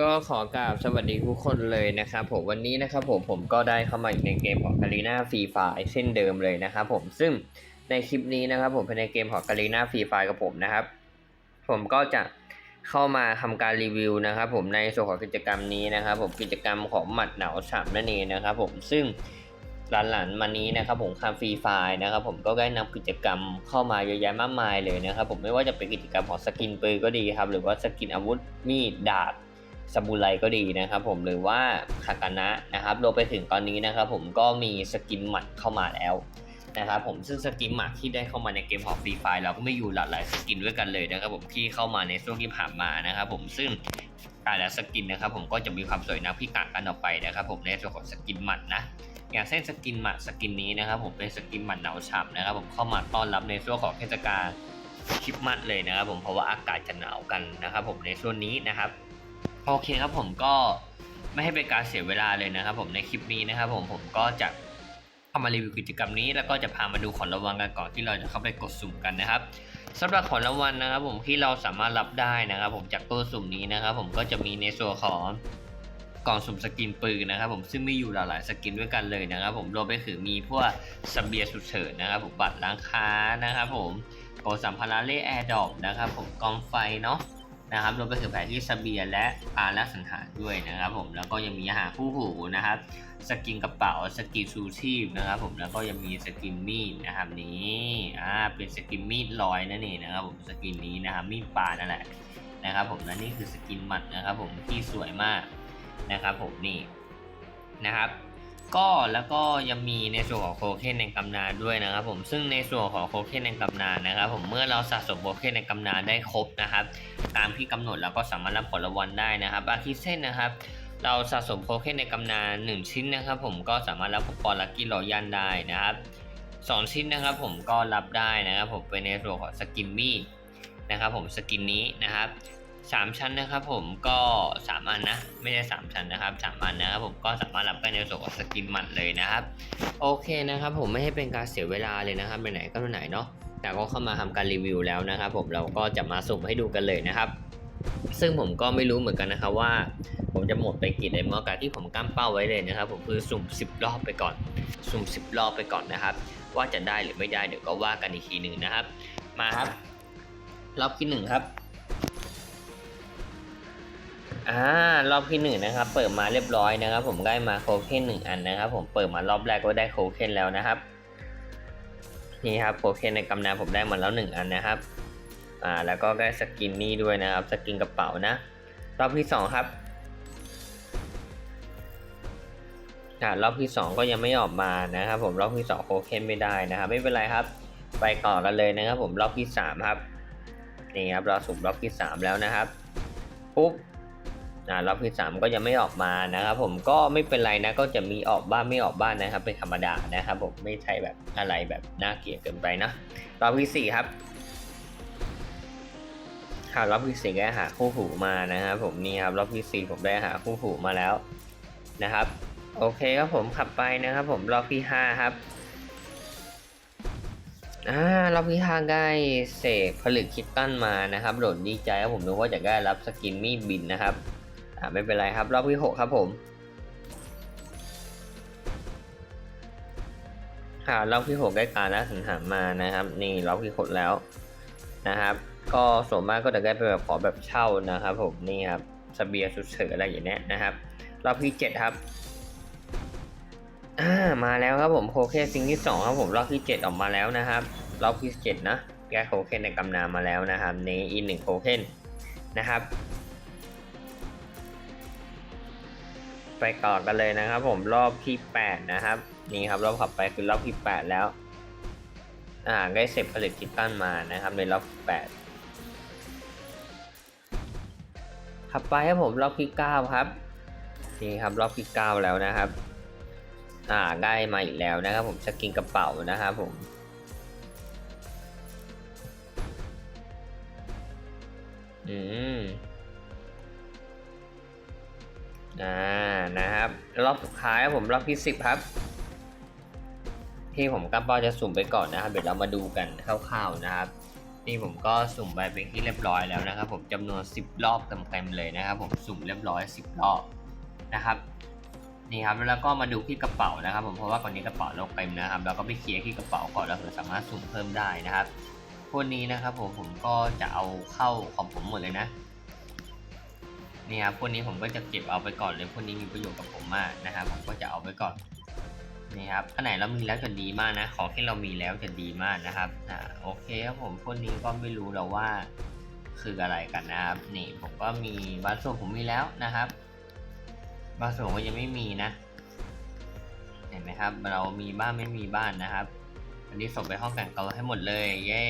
ก็ขอกราบสวัสดีทุกคนเลยนะครับผมวันนี้นะครับผมผมก็ได้เข้ามาอยู่ในเกมของ g a r e n a Free Fire เช่นเดิมเลยนะครับผมซึ่งในคลิปนี้นะครับผมเป็นในเกมของ g a r e n a Free Fire กับผมนะครับ ผมก็จะเข้ามาทำการรีวิวนะครับผมในส่วนของกิจกรรมนี้นะครับผมกิจกรรมของหมัดหนาวฉ่ำนั่นเองนะครับผมซึ่งหลังๆมานี้นะครับผมคามฟรีไฟนะครับผมก็ได้นำกิจกรรมเข้ามาเยอะแยะมากมายเลยนะครับผมไม่ว่าจะเป็นกิจกรรมของสกินปืนก็ดีครับหรือว่าสกินอาวุธมีดดาบ ซาบูไรก็ดีนะครับผมหรือว่าคากานะนะครับรวมไปถึงตอนนี้นะครับผมก็มีสกินหมัดเข้ามาแล้วนะครับผมซึ่งสกินหมัดที่ได้เข้ามาในเกมของฟรีไฟเราก็ไม่อยู่หลากหลายสกินด้วยกันเลยนะครับผมที่เข้ามาในช่วงที่ผ่านมานะครับผมซึ่งแต่ละสกินนะครับผมก็จะมีความสวยงามพิการกันออกไปนะครับผมในส่วนของสกินหมัดนะอย่างเช่นสกินหมัดสกินนี้นะครับผมเป็นสกินหมัดหนาวฉ่ำนะครับผมเข้ามาต้อนรับในช่วงของเทศกาลคริสต์มาสเลยนะครับผมเพราะว่าอากาศจะหนาวกันนะครับผมในช่วงนี้นะครับ โอเคครับผมก็ไม่ให้เป็นการเสียเวลาเลยนะครับ ผมในคลิปนี้นะครับ ผมผมก็จะเข้ามารีวิวกิจกรรมนี้ แล้วก็จะพามาดูของรางวัลกันก่อนที่เราจะเข้าไปกดสุ่มกันนะครับสำหรับของรางวัลนะครับ ผมที่เราสามารถรับได้นะครับ ผมจากตู้สุ่มนี้นะครับ ผมก็จะมีในส่วนของกล่องสุ่มสกินปืนนะครับ ผมซึ่งมีอยู่หลายๆสกินด้วยกันเลยนะครับ ผมรวมไปถึงมีพวกสเบียร์สุดเฉินนะครับ ผมบัตรร้านค้านะครับ ผมโกสัมภาระเล่แอร์ดอปนะครับ ผมกองไฟเนาะ นะครับรวมไปถึงแผนที่เสเบียร์และอาและสังหารด้วยนะครับ ผมแล้วก็ยังมีอาหารคู่หูนะครับสกินกระเป๋าสกินชูชีพนะครับผมแล้วก็ยังมีสกินมีดนะครับนี้อ่าเป็นสกินมีดลอยนั่นเองนะครับผมสกินนี้นะครับมีดปลานั่นแหละนะครับผมและนี่คือสกินหมัดนะครับผมที่สวยมากนะครับผมนี่นะครับ ก็แล้วก็ยังมีในส่วนของโคเคนในกำนานด้วยนะครับผมซึ่งในส่วนของโคเคนในกำนานนะครับผมเมื่อเราสะสมโคเคนในกำนานได้ครบนะครับ ตามที่กำหนดเราก็สามารถรับผลรางวัลได้นะครับอาทิเช่นนะครับ เราสะสมโคเคนในกำนาน1 ชิ้นนะครับ ผมก็สามารถรับคูปองลัคกี้รอยันได้นะครับสองชิ้นนะครับ ผมก็รับได้นะครับ ผมเป็นในส่วนของสกินมีดนะครับ ผมสกินนี้นะครับ สามชั้นนะครับผมก็สามอันนะ ไม่ใช่สามชั้นนะครับสามอันนะครับผมก็สามารถรับได้ในส่วนของสกินหมัดเลยนะครับ โอเคนะครับ ผมไม่ให้เป็นการเสียเวลาเลยนะครับไปไหนก็ไปไหนเนาะแต่ก็เข้ามาทำการรีวิวแล้วนะครับ ผมเราก็จะมาสุ่มให้ดูกันเลยนะครับ ซึ่งผมก็ไม่รู้เหมือนกันนะครับว่า ผมจะหมดไปกี่ไดมอนด์ที่ผมกั้มเป้าไว้เลยนะครับ ผมคือสุ่ม 10 รอบไปก่อน สุ่ม 10 รอบไปก่อนนะครับ ว่าจะได้หรือไม่ได้เดี๋ยวก็ว่ากันอีกทีหนึ่งนะครับ มาครับ รอบที่หนึ่งครับ อ่ารอบที่หนึ่งนะครับ เปิดมาเรียบร้อยนะครับ ผมได้มาโคเคนหนึ่งอันนะครับ ผมเปิดมารอบแรกก็ได้โคเคนแล้วนะครับนี่ครับโคเคนในกำนานผมได้มาแล้วหนึ่งอันนะครับอ่าแล้วก็ได้สกินนี่ด้วยนะครับ สกินกระเป๋านะ รอบที่สองครับอ่ารอบที่สองก็ยังไม่ออกมานะครับ ผมรอบที่สองโคเคนไม่ได้นะครับ ไม่เป็นไรครับ ไปต่อกันเลยนะครับ ผมรอบที่สามครับนี่ครับเราสุ่มรอบที่สามแล้วนะครับปุ๊บ อ่ารอบที่สามก็ยังไม่ออกมานะครับผมก็ไม่เป็นไรนะก็จะมีออกบ้านไม่ออกบ้านนะครับเป็นธรรมดานะครับผมไม่ใช่แบบอะไรแบบน่าเกลียดเกินไปนะรอบที่สี่ครับหารอบที่สี่ได้หาคู่หูมานะครับผมนี่ครับรอบที่สี่ผมได้หาคู่หูมาแล้วนะครับ โอเคครับผมขับไปนะครับ ผมรอบที่ห้าครับอ่ารอบที่ห้าได้เสกผลึกคิตตันมานะครับโดดดีใจครับผมนึกว่าจะได้รับสกินมีดบินนะครับ อ่าไม่เป็นไรครับรอบที่หกครับผมหารอบที่หกได้การนะสังหารมานะครับ นี่รอบที่หกแล้วนะครับ ก็ส่วนมากก็จะได้เป็นแบบขอแบบเช่านะครับ ผมนี่ครับสเบียร์สุดเฉยอะไรอย่างเนี้ยนะครับ รอบที่เจ็ดครับอ่ามาแล้วครับผมโคเคนซิงที่สองครับผมรอบที่เจ็ดออกมาแล้วนะครับ รอบที่เจ็ดนะแก้โคเคนในกำนามาแล้วนะครับนี้อีหนึ่งโคเคนนะครับ ไปต่อกันเลยนะครับ ผมรอบที่แปดนะครับ นี่ครับรอบขับไปคือรอบที่แปดแล้ว อ่าได้เสร็จผลิตคิตตันมานะครับ ในรอบที่แปดขับไปครับผมรอบที่เก้าครับนี่ครับรอบที่เก้าแล้วนะครับ อ่าได้มาอีกแล้วนะครับ ผมสกินกระเป๋านะครับผมอืม อ่านะครับ รอบสุดท้ายครับผมรอบที่สิบครับ ที่ผมกับเป้าจะสุ่มไปก่อนนะครับ เดี๋ยวเรามาดูกันคร่าวๆนะครับนี่ผมก็สุ่มไปเป็นที่เรียบร้อยแล้วนะครับ ผมจำนวน 10 รอบเต็มๆเลยนะครับ ผมสุ่มเรียบร้อย 10 รอบนะครับนี่ครับแล้วก็มาดูที่กระเป๋านะครับ ผมเพราะว่าก่อนนี้กระเป๋าเราเต็มนะครับเราก็ไปเคลียร์ที่กระเป๋าก่อนแล้วถึงสามารถสุ่มเพิ่มได้นะครับพวกนี้นะครับ ผมผมก็จะเอาเข้าของผมหมดเลยนะ นี่ครับพวกนี้ผมก็จะเก็บเอาไปก่อนเลยพวกนี้มีประโยชน์กับผมมากนะครับผมก็จะเอาไปก่อนนี่ครับอันไหนเรามีแล้วจะดีมากนะ ของที่เรามีแล้วจะดีมากนะครับอ่าโอเคครับผมพวกนี้ก็ไม่รู้แล้วว่าคืออะไรกันนะครับ นี่ผมก็มีบาส่วนผมมีแล้วนะครับบางส่วนก็ยังไม่มีนะ เห็นไหมครับ เรามีบ้านไม่มีบ้านนะครับอันนี้ส่งไปห้องแต่งเกาให้หมดเลย เย้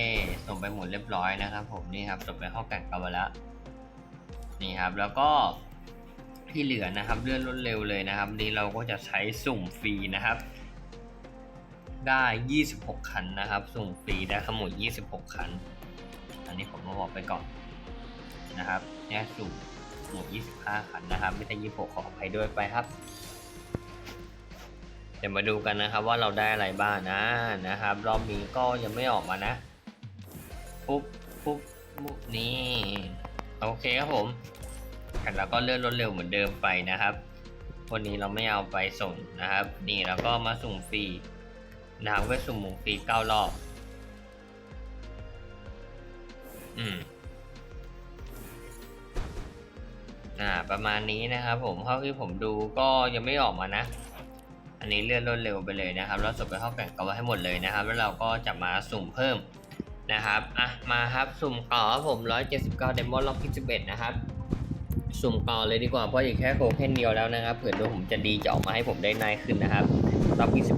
ส่งไปหมดเรียบร้อยนะครับ ผมนี่ครับส่งไปห้องแต่งเกาไปแล้ว นี่ครับแล้วก็ที่เหลือนะครับเลื่อนรวดเร็วเลยนะครับนี่เราก็จะใช้สุ่มฟรีนะครับ ได้ 26 คันนะครับ สุ่มฟรีได้ทั้งหมด26 คัน อันนี้ผมมาบอกไปก่อนนะครับแค่สุ่มหมด25 คันนะครับ ไม่ใช่26 ขออภัยด้วยไปครับ เดี๋ยวมาดูกันนะครับว่าเราได้อะไรบ้างนะนะครับ รอบนี้ก็ยังไม่ออกมานะ ปุ๊บปุ๊บปุ๊บนี่ โอเคครับผมแล้วก็เลื่อนรถเร็วเหมือนเดิมไปนะครับ วันนี้เราไม่เอาไปส่งนะครับ นี่แล้วก็มาสุ่มฟรีนะครับก็สุ่มหมูฟรีเก้ารอบ อืมอ่าประมาณนี้นะครับผมเท่าที่ผมดูก็ยังไม่ออกมานะ อันนี้เลื่อนรถเร็วไปเลยนะครับแล้วส่งไปเข้าแก่งกเอาไว้ให้หมดเลยนะครับ แล้วเราก็จะมาสุ่มเพิ่ม นะครับ อะ มาครับสุ่มต่อครับผม179เดมอนรอบที่11นะครับ สุ่มต่อเลยดีกว่า เพราะอีกแค่โคเคนเดียวแล้วนะครับ เผื่อดวงผมจะดีจะออกมาให้ผมได้นายขึ้นนะครับรอบที่11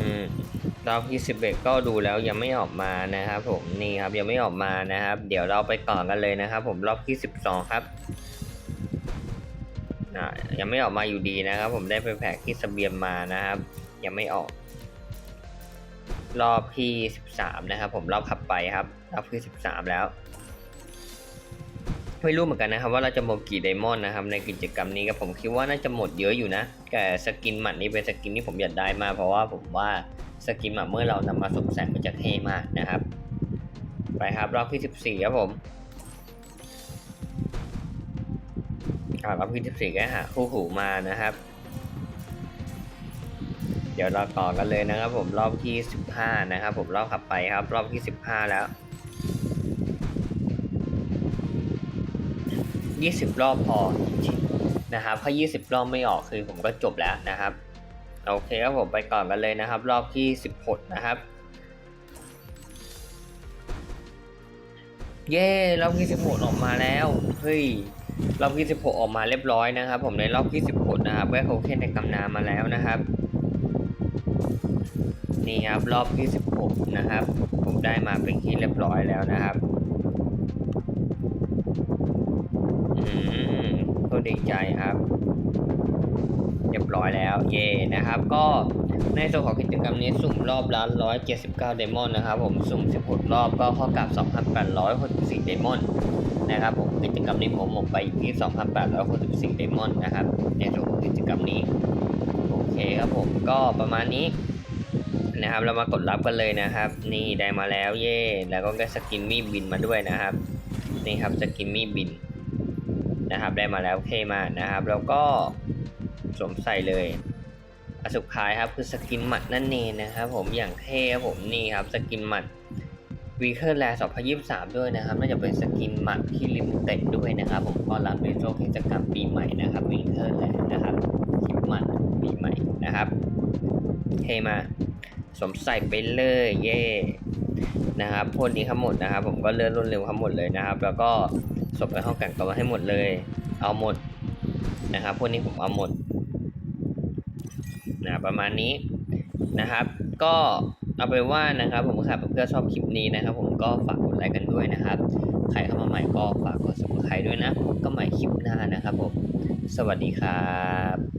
อืมรอบที่11ก็ดูแล้วยังไม่ออกมานะครับ ผมนี่ครับยังไม่ออกมานะครับ เดี๋ยวเราไปต่อกันเลยนะครับ ผมรอบที่12ครับยังไม่ออกมาอยู่ดีนะครับ ผมได้ไปแผกที่สเบียนมานะครับ ยังไม่ออก รอบที่13นะครับ ผมรอบขับไปครับ รอบที่13แล้ว ไม่รู้เหมือนกันนะครับ ว่าเราจะหมดกี่ไดมอนด์นะครับ ในกิจกรรมนี้ก็ผมคิดว่าน่าจะหมดเยอะอยู่นะแต่สกินหมัดนี่เป็นสกินที่ผมอยากได้มากเพราะว่าผมว่าสกินหมัดเมื่อเรานำมาสมใส่มันจะเท่มากนะครับ ไปครับรอบที่14ครับผมอ่ารอบที่14ก็หาคู่หูมานะครับ เดี๋ยวเราต่อกันเลยนะครับ ผมรอบที่15นะครับ ผมรอบขับไปครับ รอบที่15แล้ว20รอบพอนะครับถ้า20รอบไม่ออกคือผมก็จบแล้วนะครับโอเคครับผมไปก่อนกันเลยนะครับ รอบที่16นะครับเย้รอบที่16ออกมาแล้วเฮ้ยรอบที่16ออกมาเรียบร้อยนะครับ ผมในรอบที่16นะครับแวะโคเคนในกำนามาแล้วนะครับ นี่ครับรอบที่16นะครับ ผมได้มาเป็นที่เรียบร้อยแล้วนะครับอืมก็ดีใจครับ เรียบร้อยแล้ว เย่นะครับ ก็ในส่วนของกิจกรรมนี้สุ่มรอบละ179เดมอนนะครับ ผมสุ่ม 16 รอบก็เท่ากับ 2,864เดมอนนะครับผมกิจกรรมนี้ผมหมดไปที่2,864เดมอนนะครับ ในส่วนของกิจกรรมนี้ เคครับผมก็ประมาณนี้นะครับ เรามากดรับกันเลยนะครับ นี่ได้มาแล้วเย่แล้วก็ได้สกินมีบินมาด้วยนะครับ นี่ครับสกินมีบินนะครับ ได้มาแล้วเท่มากนะครับ แล้วก็สวมใส่เลยอันสุดท้ายครับคือสกินหมัดนั่นเองนะครับผมอย่างเท่ครับผมนี่ครับสกินหมัดวีเคอร์แล2023ด้วยนะครับน่าจะเป็นสกินหมัดที่ลิมิเต็ดด้วยนะครับ ผมก็รับในช่วงเทศกาลปีใหม่นะครับวีเคอร์แลนะครับ คลิปหมัดปีใหม่นะครับเทมาสวมใส่ไปเลยเย่นะครับพวกนี้ทั้งหมดนะครับ ผมก็เลื่อนรุ่นเร็วทั้งหมดเลยนะครับ แล้วก็ส่งไปห้องแต่งตัวให้หมดเลย เอาหมดนะครับพวกนี้ผมเอาหมดนะประมาณนี้นะครับ ก็เอาไปนว่านะครับ ผมค่ะเพื่อชอบคลิปนี้นะครับ ผมก็ฝากกดไลค์กันด้วยนะครับ ใครเข้ามาใหม่ก็ฝากกด subscribe ด้วยนะพบกันใหม่คลิปหน้านะครับผมสวัสดีครับ